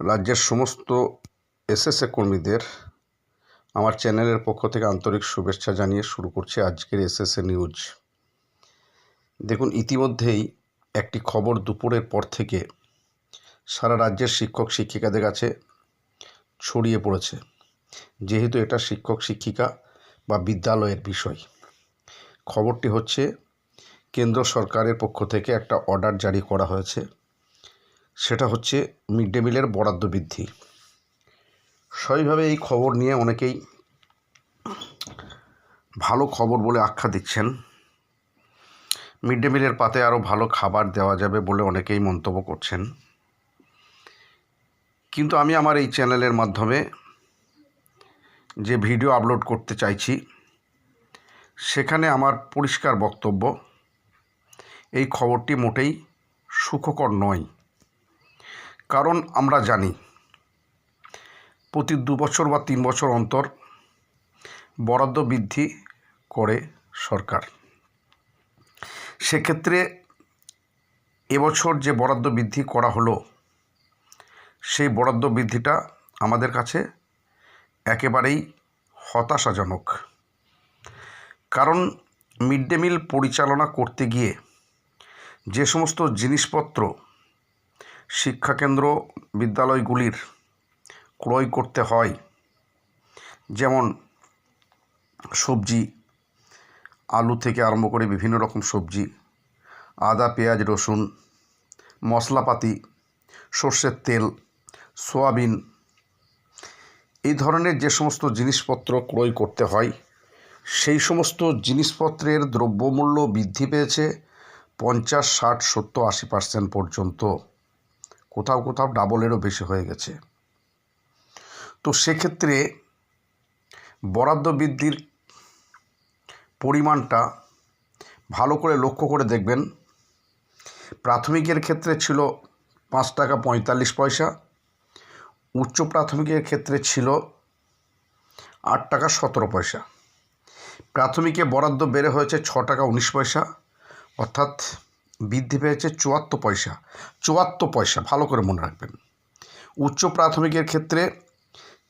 রাজ্যের সমস্ত এসএসএ কর্মীদের আমার চ্যানেলের পক্ষ থেকে আন্তরিক শুভেচ্ছা জানিয়ে শুরু করছি আজকের এসএসএ নিউজ। দেখুন, ইতিমধ্যেই একটি খবর দুপুরের পর থেকে সারা রাজ্যের শিক্ষক শিক্ষিকাদের কাছে ছড়িয়ে পড়েছে। যেহেতু এটা শিক্ষক শিক্ষিকা বা বিদ্যালয়ের বিষয়, খবরটি হচ্ছে, কেন্দ্র সরকারের পক্ষ থেকে একটা অর্ডার জারি করা হয়েছে। সেটা হচ্ছে মিড ডে মিলের বরাদ্দ বৃদ্ধি। স্বাভাবিকভাবে এই খবর নিয়ে অনেকেই ভালো খবর বলে আখ্যা দিচ্ছেন। মিড ডে মিলের পাতে আরও ভালো খাবার দেওয়া যাবে বলে অনেকেই মন্তব্য করছেন। কিন্তু আমি আমার এই চ্যানেলের মাধ্যমে যে ভিডিও আপলোড করতে চাইছি, সেখানে আমার পরিষ্কার বক্তব্য, এই খবরটি মোটেই সুখকর নয়। কারণ আমরা জানি, প্রতি দু বছর বা তিন বছর অন্তর বরাদ্দ বৃদ্ধি করে সরকার। সেক্ষেত্রে এবছর যে বরাদ্দ বৃদ্ধি করা হলো, সেই বরাদ্দ বৃদ্ধিটা আমাদের কাছে একেবারেই হতাশাজনক। কারণ মিড ডে মিল পরিচালনা করতে গিয়ে যে সমস্ত জিনিসপত্র শিক্ষাকেন্দ্র বিদ্যালয়গুলির ক্রয় করতে হয়। যেমন সবজি, আলু থেকে আরম্ভ করে বিভিন্ন রকম সবজি, আদা, পেঁয়াজ, রসুন, মশলাপাতি, সর্ষের তেল, সোয়াবিন এই ধরনের যে সমস্ত জিনিসপত্র ক্রয় করতে হয়, সেই সমস্ত জিনিসপত্রের দ্রব্যমূল্য বৃদ্ধি পেয়েছে পঞ্চাশ, ষাট, সত্তর, আশি পার্সেন্ট পর্যন্ত। কোথাও কোথাও ডাবলেরও বেশি হয়ে গেছে। তো সেক্ষেত্রে বরাদ্দ বৃদ্ধির পরিমাণটা ভালো করে লক্ষ্য করে দেখবেন। প্রাথমিকের ক্ষেত্রে ছিল পাঁচ টাকা পঁয়তাল্লিশ পয়সা, উচ্চ প্রাথমিকের ক্ষেত্রে ছিল আট টাকা সতেরো পয়সা। প্রাথমিকে বরাদ্দ বেড়ে হয়েছে ছ টাকা উনিশ পয়সা, অর্থাৎ বৃদ্ধি পেয়েছে চুয়াত্তর পয়সা চুয়াত্তর পয়সা, ভালো করে মনে রাখবেন। উচ্চ প্রাথমিকের ক্ষেত্রে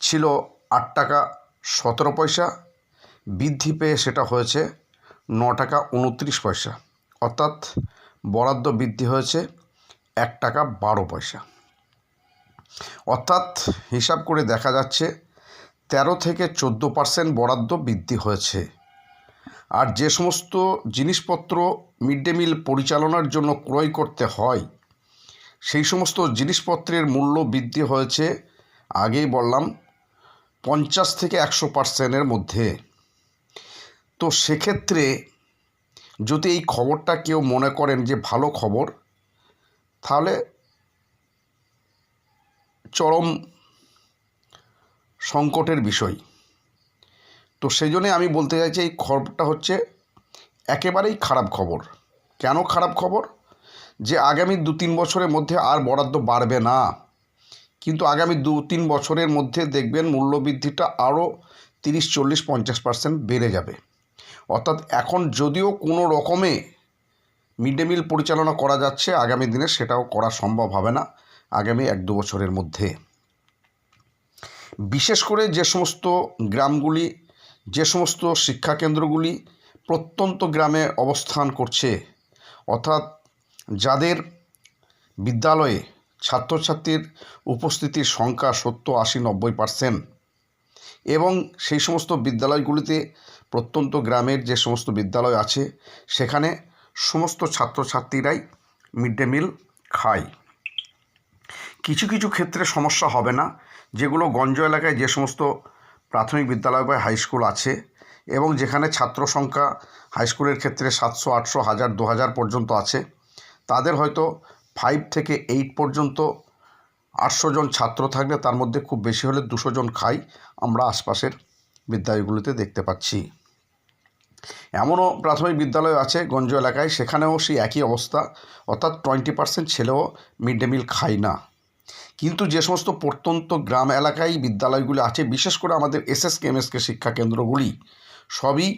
ছিল আট টাকা সতেরো পয়সা, বৃদ্ধি পেয়ে সেটা হয়েছে ন টাকা উনত্রিশ পয়সা, অর্থাৎ বরাদ্দ বৃদ্ধি হয়েছে এক টাকা বারো পয়সা। অর্থাৎ হিসাব করে দেখা যাচ্ছে তেরো থেকে চোদ্দ পার্সেন্ট বরাদ্দ বৃদ্ধি হয়েছে। আর যে সমস্ত জিনিসপত্র মিড ডে মিল পরিচালনার জন্য ক্রয় করতে হয়, সেই সমস্ত জিনিসপত্রের মূল্য বৃদ্ধি হয়েছে, আগেই বললাম, পঞ্চাশ থেকে একশো পার্সেন্টের মধ্যে। তো সেক্ষেত্রে যদি এই খবরটা কেউ মনে করেন যে ভালো খবর, তাহলে চরম সংকটের বিষয়। তো সেই জন্যে আমি বলতে চাইছি এই খবরটা হচ্ছে একেবারেই খারাপ খবর। কেন খারাপ খবর? যে আগামী দু তিন বছরের মধ্যে আর বরাদ্দ বাড়বে না। কিন্তু আগামী দু তিন বছরের মধ্যে দেখবেন মূল্যবৃদ্ধিটা আরও তিরিশ চল্লিশ পঞ্চাশ পার্সেন্ট বেড়ে যাবে। অর্থাৎ এখন যদিও কোনো রকমে মিড ডে মিল পরিচালনা করা যাচ্ছে, আগামী দিনে সেটাও করা সম্ভব হবে না আগামী এক দু বছরের মধ্যে। বিশেষ করে যে সমস্ত গ্রামগুলি যে সমস্ত শিক্ষাকেন্দ্রগুলি প্রত্যন্ত গ্রামে অবস্থান করছে, অর্থাৎ যাদের বিদ্যালয়ে ছাত্রছাত্রীর উপস্থিতির সংখ্যা সত্তর, আশি, নব্বই পার্সেন্ট এবং সেই সমস্ত বিদ্যালয়গুলিতে প্রত্যন্ত গ্রামের যে সমস্ত বিদ্যালয় আছে, সেখানে সমস্ত ছাত্রছাত্রীরাই মিড ডে মিল খায়। কিছু কিছু ক্ষেত্রে সমস্যা হবে না, যেগুলো গঞ্জ এলাকায় যে সমস্ত প্রাথমিক বিদ্যালয় বা হাই স্কুল আছে এবং যেখানে ছাত্র সংখ্যা হাই স্কুলের ক্ষেত্রে সাতশো, আটশো, হাজার, দু হাজার পর্যন্ত আছে। তাদের হয়তো ফাইভ থেকে এইট পর্যন্ত আটশো জন ছাত্র থাকলে তার মধ্যে খুব বেশি হলে দুশো জন খাই আমরা আশপাশের বিদ্যালয়গুলিতে দেখতে পাচ্ছি। এমনও প্রাথমিক বিদ্যালয় আছে গঞ্জ এলাকায়, সেখানেও সেই একই অবস্থা, অর্থাৎ টোয়েন্টি পার্সেন্ট ছেলেও মিড ডে মিল খায় না। কিন্তু যে সমস্ত প্রত্যন্ত গ্রাম এলাকায় বিদ্যালয়গুলি আছে, বিশেষ করে আমাদের এসএসকে এমএসকে শিক্ষা কেন্দ্রগুলি, সবই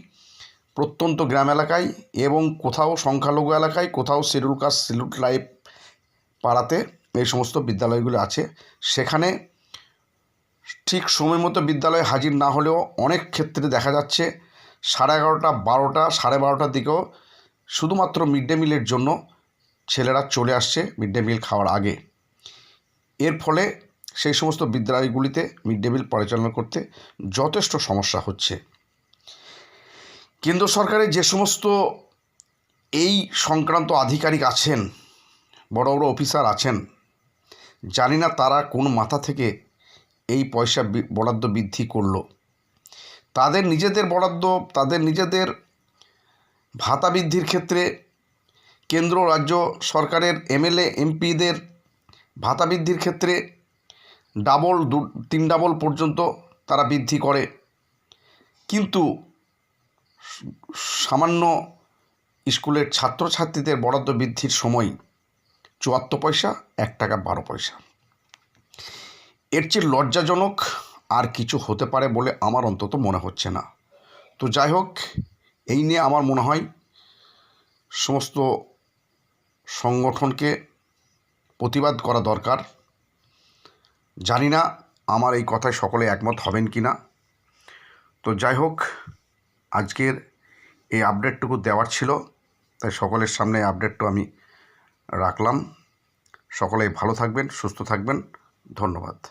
প্রত্যন্ত গ্রাম এলাকায় এবং কোথাও সংখ্যালঘু এলাকায়, কোথাও শিডিউল কাস্ট, শিডিউল ট্রাইব পাড়াতে এই সমস্ত বিদ্যালয়গুলো আছে। সেখানে ঠিক সময় মতো বিদ্যালয়ে হাজির না হলেও অনেক ক্ষেত্রে দেখা যাচ্ছে সাড়ে এগারোটা, বারোটা, সাড়ে বারোটার দিকেও শুধুমাত্র মিড ডে মিলের জন্য ছেলেরা চলে আসছে মিড ডে মিল খাওয়ার আগে। এর ফলে সেই সমস্ত বিদ্যালয়গুলিতে মিড ডে মিল পরিচালনা করতে যথেষ্ট সমস্যা হচ্ছে। কেন্দ্র সরকারের যে সমস্ত এই সংক্রান্ত আধিকারিক আছেন, বড় বড় অফিসার আছেন, জানি না তারা কোন মাথা থেকে এই পয়সা বরাদ্দ বৃদ্ধি করল। তাদের নিজেদের বরাদ্দ, তাদের নিজেদের ভাতা বৃদ্ধির ক্ষেত্রে কেন্দ্র, রাজ্য সরকারের এমএলএ, এমপিদের ভাতা বৃদ্ধির ক্ষেত্রে ডাবল দু, তিন ডাবল পর্যন্ত তারা বৃদ্ধি করে। কিন্তু সামান্য স্কুলের ছাত্রছাত্রীদের বরাদ্দ বৃদ্ধির সময় চুয়াত্তর পয়সা, এক টাকা বারো পয়সা। এর চেয়ে লজ্জাজনক আর কিছু হতে পারে বলে আমার অন্তত মনে হচ্ছে না। তো যাই হোক, এই নিয়ে আমার মনে হয় সমস্ত সংগঠনকে প্রতিবাদ করা দরকার। জানি না আমার এই কথায় সকলে একমত হবেন কি না। তো যাই হোক, আজকের এই আপডেটটুকু দেওয়ার ছিল, তাই সকলের সামনে আপডেটটু আমি রাখলাম। সকলে ভালো থাকবেন, সুস্থ থাকবেন। ধন্যবাদ।